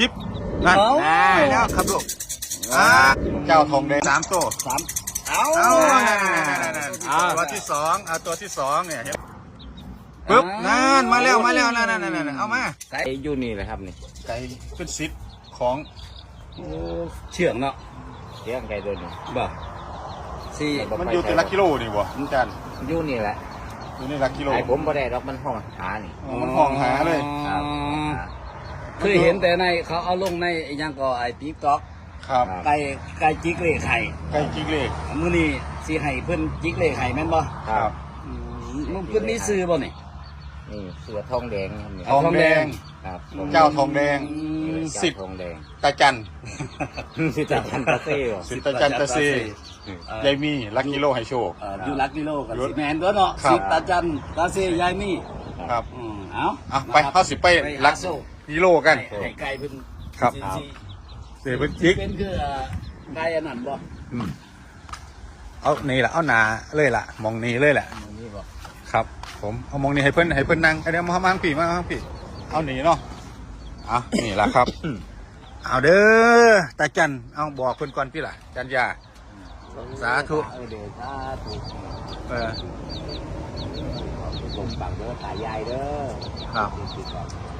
จิ๊บนั่นเอาไปแล้วครับลูกอ่าเจ้าทองแดงสามตัวสามเอาเอาตัวที่สองเอาตัวที่สองเนี่ยเห็นปึ๊บนั่นมาแล้วมาแล้วนั่นนั่นนั่นนั่นเอามาใส่ไอ้อยู่นี่แหละครับนี่ไก่เป็นซิปของเชื่องเนาะเลี้ยงไก่ตัวนี้บ่สี่มันอยู่เป็นลักกิโลนี่วะมันจันอยู่นี่แหละอยู่ในลักกิโลไอ้ผมบ่ได้ดอกมันห้องหานี่ อ๋อมันห้องหาเลย ครับ เคยเห็นแต่ในเขาเอาลงในไอ้หยังก็ไอ้ติ๊กต็อกครับ ไก่ไก่จิกเลขไข่ไก่จิกเล็กมื้อนี้สิให้เพิ่นจิกเลขไข่แม่นบ่ครับ อืมมันเพิ่นมีซื้อบ่นี่นี่เสือทองแดงครับนี่ทองแดง ครับเจ้าทองแดง อืมสิบ เจ้าทองแดงตาจัน สิตาจันตาเซ่บ่ สิตาจันตาซีเอ่อยายมีลักกิโลให้โชค เอ่ออยู่รักกิโลกับสิแมนตัวเนาะครับ สิตาจันตาเซยายมี่ครับ อืมเอา อะไปเข้าสิไปไปลัลักกโซ่ กิโลกันให้ให้ไก่เพิ่นครับ สิสิเสียเป็นสิจิกเป็นคือเอ่อไก่อันนั้นบ่อืมเอานี่แหละเอาหนาเลยล่ะมองนี้เลยแหละ อันนี้บ่ครับ ผมเอามองนี้ให้เพิ่นให้เพิ่นนั่งเอาเดี๋ยวมามาทางพี่มาทางพี่เอาหนีเนาะเอานี่ล่ะครับ เอาเด้อตาจันเอาบอกเพิ่นก่อนพี่ล่ะ จันยา สาธุ เออเดี๋ยวสาธุเออ ผมบังเด้อตายายเด้อครับติดต่อนี่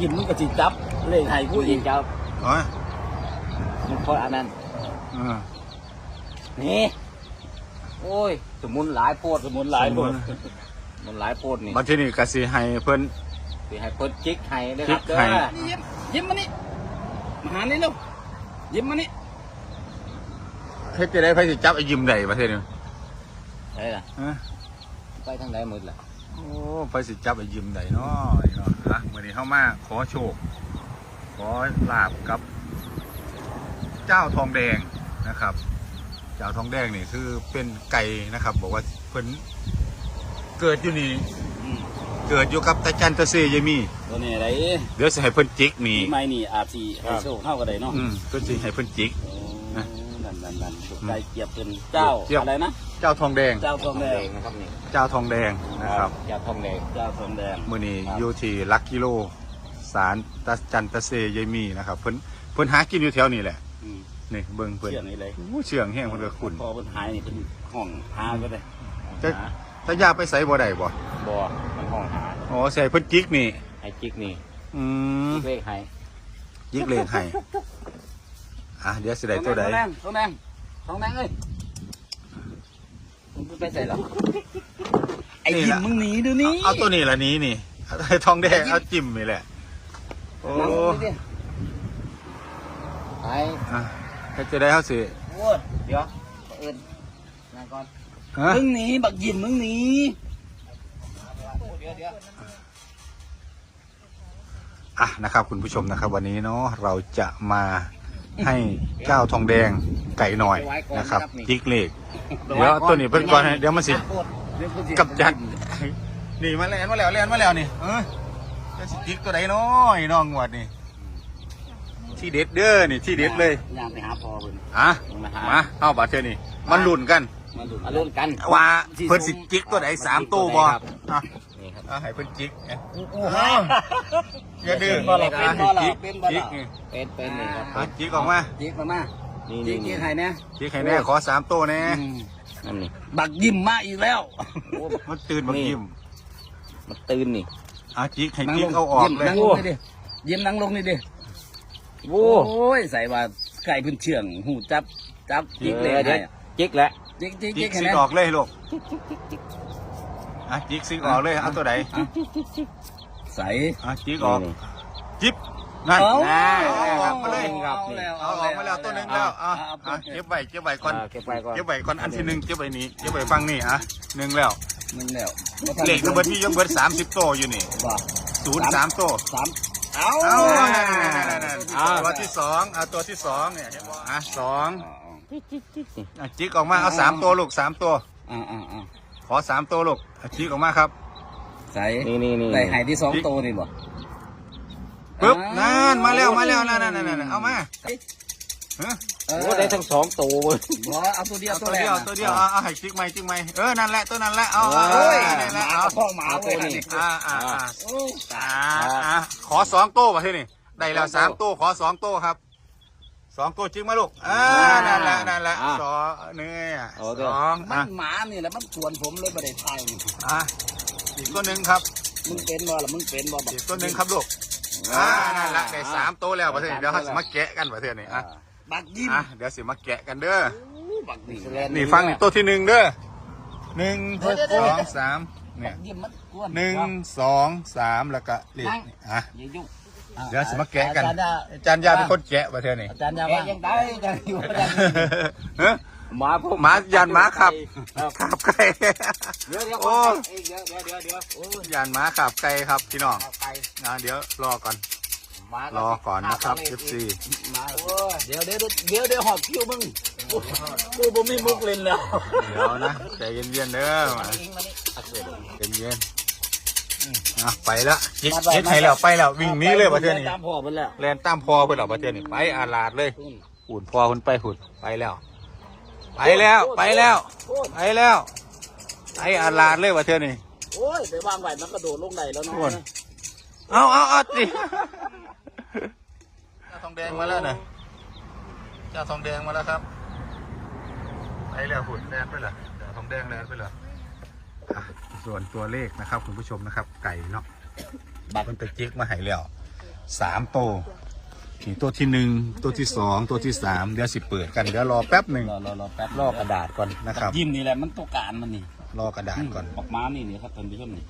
ยิ้มมันก็สิจับเลขให้ผู้หอีญิงกเจ้าเอ้ยมันพราะอันนั้นเออนี่โอ้ย สมุนหลายโพดสมุนหลายบ่มันหลายโพดนี่บัดทีนี้ก็สิให้เพิ่นสิให้เพิ่นจิกให้เด้อจิครับกเด้อยิ้มยิ้มมานี่มาหานี่เร็วยิ้มมานี่เฮ็ดจะได้ไผสิจับไอ้ยิ้มได้ประเทศนี้เอ้ล่ะไปทางไหนหมดล่ะ โอ้ไผสิจับไอ้ยิ้มได้เนาะนี่เนาะฮะมื้อนี้เฮามาขอโชค ขอลาบกับ เจ้าทองแดงนะครับ เจ้าทองแดงนี่คือเป็นไก่นะครับ บอกว่าเพิ่นเกิดอยู่นี่อืมเกิดอยู่กับตาจันตาเซยายมีตัวนี้อะไรเดี๋ยวสิให้เพิ่นจิกนี่ปีใหม่นี่อาจสิให้โชคเฮาก็ได้เนาะอืมเพิ่นสิให้เพิ่นจิกโอ้ นะนั่นนั่นนั่นไก่เกียบเป็นเจ้าเกียบ อะไรนะเจ้าทองแดง เจ้าทองแดงนะครับนี่เจ้าทองแดงนะครับเจ้าทองแดง เจ้าทองแดง มื้อนี้ครับ อยู่ที่ลักกิโลศาลตาจันตาเซยายมีนะครับ เพิ่นเพิ่นหากินอยู่แถวนี้แหละอืมนี่เบิ่งเพิ่นเชื่องนี่เลยโอ้เชื่องแห้งเพิ่นก็ขุนพอเพิ่นหายนี่เป็นห้องหาก็ได้จะตายาไปใส่บ่ได้บ่บ่มันห้องหาอ๋อใส่เพิ่นจิกนี่ให้จิกนี่อืมจิกเลขให้ยิกเลขให้ อะเดี๋ยวสิได้ตัวใดทองแดงทองแดงทองแดงเอ้ยมึงไปใส่หรอไอ้ยิมมึงหนีเดี๋ยวนี้เอาตัวนี้ละนี้นี่เอาทองแดงเอาจิ้มนี่แหละโอ้นั่งลงดิไปอะก็จะได้เข้าสิโอ้ยเดี๋ยวเอิ้นนั่งก่อนฮะมึงหนีบักยิมมึงหนีเดี๋ยวเดี๋ยวอะนะครับคุณผู้ชมนะครับ วันนี้เนาะเราจะมา ให้เจ้าทองแดงไก่หน่อยนะครับยิกเลขเดี๋ยวตัวนี้เพิ่นก่อนให้เดี๋ยวมันสิเดี๋ยวกูสิกับจัดนี่มาแล้วมาแล้วแล้วมาแล้วนี่เออจะสิจิกตัวใดเนาะไอ้น้องงวดนี่ที่เด็ดเด้อนี่ที่เด็ดเลยย่างไปหาพอเพิ่นอะมาหามาเอาบัตรเทอนี่มันลุ่นกันมาดูมาลุ้นกันว่าเพิ่นสิจิกตัวไหนสามตู้บ่ครับ อะนี่ครับอะให้เพิ่นจิกอะอย่าดื้อเป็นบ่ล่ะอะเป็นบ่ล่ะจิกเป็นบ่จิกล่ะนี่เป็นเป็นนี่ครับอะจิกออกมาจิกมามานี่จินี่กจินี่กให้แน่จิกให้แน่ขอสามตู้แน่อืมนั่นนี่บักยิมมาอีกแล้วโอ้มันตื่นมายิ้มมันตื่นนี่อะจิกให้จิกเอาออกเลยนั่งลงนี่ดิยิ้มนั่งลงนี่ดิโอ้โอ้ยใส่ว่าไก่เพื้นเชื่องหูจับจับจิกเลยเดี๋ยวจิกแล้วจิกจิกจิจิกกให้ซิกแน่ออกเลยลูก อะจิกซิกออกเลยเอาตัวไหนใส่อะจิกออกจิบนั่นเอาอะกลับมาเลยครับเอาแล้วเอาออกมาแล้วตัวหนึงแล้วอะอะเก็บไว้เก็บไว้ก่อนอ่าเก็บไว้ก่อนเก็บไว้ก่อนอันที่หนึ่งเก็บไว้นี้เก็บไว้ฟังนี่อะหนึ่งแล้วมึงแล้วเลขทั้งหมดที่ยังเบิดสามสิบโตวอยู่นี่ว่าศูนย์สามโตวสามเอาเอานั่นๆๆๆๆตัวที่สองเอาตัวที่สองเนี่ยเห็นบ่อะสองอะจิกออกมาเอาสามตัวลูกสามตัวอ่าอ่าอ่าข อสามตัวลูกอะจิกออกมาครับ ใส่นี่นี่นี่ได้หายที่สองตัวนี่บ่ปึ๊บนั่นมาแล้วมาแล้วนั่นนั่นนั่นนั่นเอามาฮะเออโอ้ได้ทั้งสองตัวเว้ยบ่เอาตัวเดียวเอาตัตัววแรกเดียวน่ะตัวเดียวเอาเอาให้จิกไหมจิกไหมเออนั่นแหละตัวนั้นแหละเอาโอ้เอาโอ้ยนั่นแหละหมาเอาพ่อหมาเว้ยเอาตัวนี้นี่อ่าอ่าอ่าโอ้อ่าอ่าขอสองตัวมาที่นี่ได้แล้วสามตัวขอสองตัวครับ สองตัวจึงมาลูกอ่านั่นแหละนั่นแหละสองเนี่ยสองมัอะนหมานี่แหละมันชวนผมเลยไม่ได้ทายนี่อะอีกตัวหนึ่งครับ มึงเป็นบ่ล่ะมึงเป็นบ่บัก อีกตัวหนึ่งครับลูกอ่านั่นแหละได้สามตัวแล้วประเทศนี้เดี๋ยวเขาจะมาแกะกันประเทศนี้อะบักยิ้มอะเดี๋ยวสิมาแกะกันเด้อบักนี่นี่ฟังนี่ตัวที่หนึ่งเด้อหนึ่งสองสามเนี่ยยิ้มมันกวนหนึ่งสองสามแล้วก็เลขนี่อะอย่ายุ่ง เดี๋ยวสิมาแกะกัน อาจารย์ดาอาจารย์ยาเป็นคนแกะประเทศนี้อาจารย์ยาว่ายังได้ยังอยู่อาจารย์เฮ้ยหมาพวกหมายันหมาขับครับขับไก่เดี๋ยวเดี๋ยวโอ้เอ้ยเดี๋ยวเดี๋ยวเดี๋ยวเดี๋ยวโอ้ยยันหมาขับไก่ครับพี่น้องเอาไปอะเดี๋ยวรอก่อน หมารอก่อนนะครับ FC มาเดี๋ยวเดี๋ยวเดี๋ยวเดี๋ยวหอบคิวมึงกูกูบ่มีมุกเล่นแล้วเดี๋ยวนะใจเย็นๆเด้อมาเองมานี่อักเสบเย็นๆ อะไปละยิกยิกให้แล้วไปแล้ววิ่งหนี้เลยประเทศนี้ตามพ่อไปแล้วแลนตามพอไปแล้วประเทศนี้ไปอาลาดเลยหุ่นพอหุ่นไปหุ่นไปแล้ว ไปแล้วไปแล้วไปแล้วไปอาลาดเลยประเทศนี้โอ้ยไปวางไว้มันกระโดดลงได้แล้วเนาะอ้วนเอาเอาเอาดิเจ้าทองแดงมาแล้วนะเจ้าทองแดงมาแล้วครับไปแล้วหุ่นแลนไปแล้วเจ้าทองแดงแลนไปแล้วอะ ส่วนตัวเลขนะครับ คุณผู้ชมนะครับ ไก่เนาะบัตรมันไปจิกมาให้แล้วสามโตวนี่ตัวที่หนึ่งตัวที่สองตัวที่สามเดี๋ยวสิเปิดกันเดี๋ยวรอแป๊บหนึ่งรอรอรอแป๊บรอกระดาษก่อนนะครับยิ้มนี่แหละมันต้องการมันนี่รอกระดาษก่อนออกมานี่นี่ครับท่านผู้ชมนี่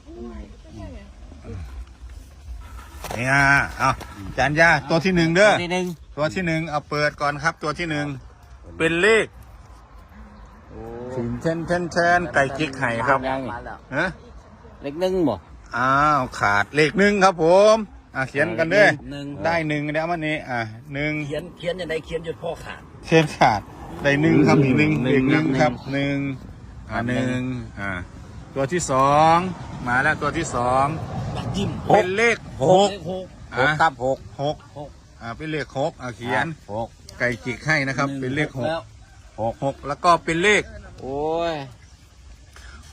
นี่อะเอาจานยาตัวที่หนึ่งเด้อทีหนึ่งตัวที่หนึ่งเอาเปิดก่อนครับ ตัวที่หนึ่งเป็นเลขโอ้ สินเทนเทนเทนไก่จิกไห่ครับยังนี่ฮะเล็กหนึ่งบ่อ้าวขาดเลขหนึ่งครับผมอะเขียนกันเด้อหนึ่งได้หนึ่งเดี๋ยวเอามันนี้อะหนึ่งเขียนเขียนยังไงเขียนจนพ่อขาดเขียนขาดได้หนึ่งครับอีกหนึ่งเลขหนึ่งครับหนึ่งอะหนึ่งอะตัวที่สองมาแล้วตัวที่สองบักยิ้มเป็นเลขหกเลขหกหกครับหกหกหกอ่าเป็นเลขหกอะเขียนหกไก่จิกให้นะครับ เป็นเลขหกแล้วหกหกแล้วก็เป็นเลข โอ้ย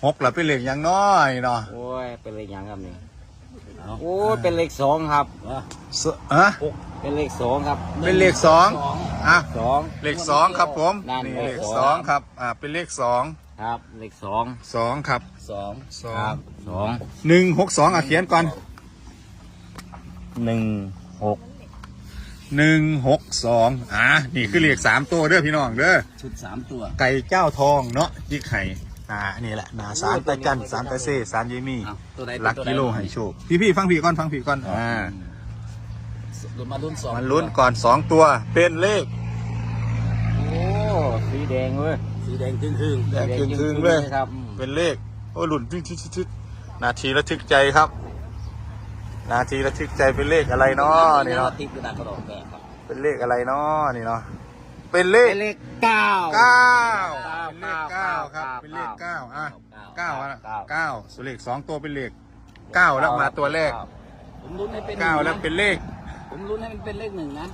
หกแล้วเป็นเลขอย่างน้อยเนาะโอ้ยเป็นเลขหยังครับนี่โอ้ยเป็นเลขสองครับสอะเป็นเลขสองครับเป็นเลขสองอะสองเลขสองครับผมนั่นนี่เลเลขขสสอองงครับอ่าเป็นเลขสองครับเลขสองสองครับสองสอครังบสองหนึ่งหกสองอะเขียนก่อนหนึ่งหก หนึ่งหกสองอะนี่คือเลขสามตัวเด้อพี่น้องเด้อชุดสามตัว ไก่เจ้าทองเนาะยิกไห่อ่านี่แหละนาสารตะจันสารตะเซ่สารเยมี่อ้าวตัวไหนลักกิโลให้โชคพี่พี่ๆฟังพี่ก่อนฟังพี่ก่อนอ่า ลุ้นมาลุ้นสองมันลุ้นก่อนสองตัวเป็นเลข โอ้สีแดงเว้ยสีแดงครึ่งครึ่งแดงครึ่งๆเลย ครับ เป็นเลข โอ้หลุนทึกทึกทึกทึกนาทีระทึกใจครับ นาทีระทึกใจเป็นเลขอะไรเนาะนี่เนาะติดกระดาษกระดอกแดงครับเป็นเลขอะไรเนาะนี่เนาะเป็นเลขเป็นเลขเก้าเก้าเก้าเป็นเลขเก้าครับเก้าเป็นเลขเก้าอะเก้าเก้าอะเก้าเก้าส่วนเลขสองตัวเป็นเลขเก้าแล้วมาตัวแรกผมลุ้นให้เป็นเก้าแล้วเป็นเลข ผมลุ้นให้มันเป็นเลขหนึ่งนะ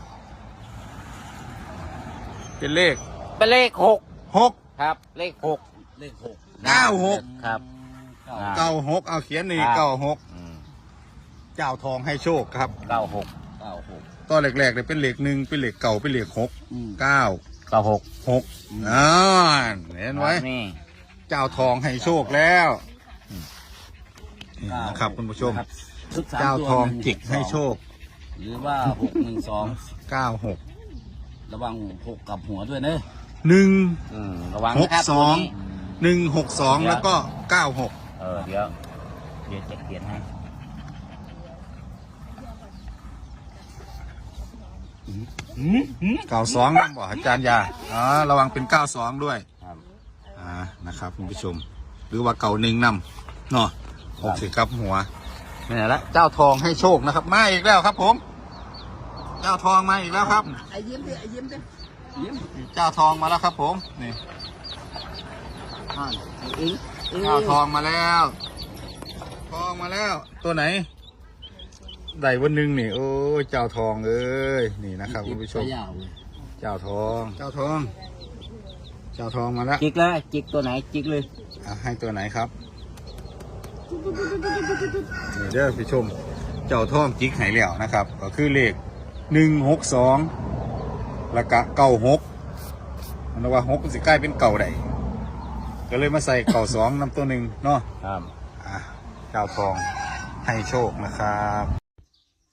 เป็นเลข เป็นเลขหกหกครับ เลขหกเลขหกเก้าหกครับเก้าอ่าเก้าหกเอาเขียนนี่ครับเก้าหกอืม เจ้าทองให้โชคครับ เก้าหกเก้าหกตัวแรกๆเนี่ยเป็นเลขหนึ่งเป็นเลขเก่าเป็นเลขหกอืมเก้าเก้าหกหกอ่าเห็นไว้นี่ เจ้าทองให้โชคแล้วนี่นะครับคุณผู้ชมครับชุดสามเจ้าตัวทองนึ่จิกให้โชค หรือว่าหกหนึ่งสองเก้าหกระวังหกกลับหัวด้วยเนอะหนึ่งอืมระวังหนะกครับสอง ตัวนี้หนึ่งหกสองแล้วก็เก้าหกเออเดี๋ยวเดี๋ยวจะเขียนให้ เก้าสองนะบอกอาจารย์ยาอ๋อระวังเป็นเก้าสองด้วยครับอ่านะครับคุณผู้ชม หรือว่าเก่าหนึ่งนำเนาะหกสิครับหัวนี่แหละเจ้าทองให้โชคนะครับมาอีกแล้วครับ ผม เจ้าทองมาอีกแล้วครับไอ้ยิ้มดิไอ้ยิ้มดิยิ้มเจ้าทองมาแล้วครับ ผมนี่อ่าไอ้อิงอิงเจ้าทองมาแล้ว ทองมาแล้วตัวไหน ได้วันหนึ่งนี่โอ้ยเจ้าทองเอ้ยนี่นะครับคุณผู้ชมไปยาวเลยเจ้าทอง เจ้าทอง เจ้าทองมาแล้วจิกเลยจิกตัวไหนจิกเลยอะให้ตัวไหนครับนี่เด้อผู้ชม เจ้าทองจิกไห่เหลี่ยวนะครับ ก็คือเลขหนึ่งหกสองแล้วก็เก้าหกมันว่าหกมันสิกลายเป็นเก่าได้ก็เลยมาใส่เก่าสองน้ำตัวหนึ่งเนาะครับ อะเจ้าทองให้โชคนะครับ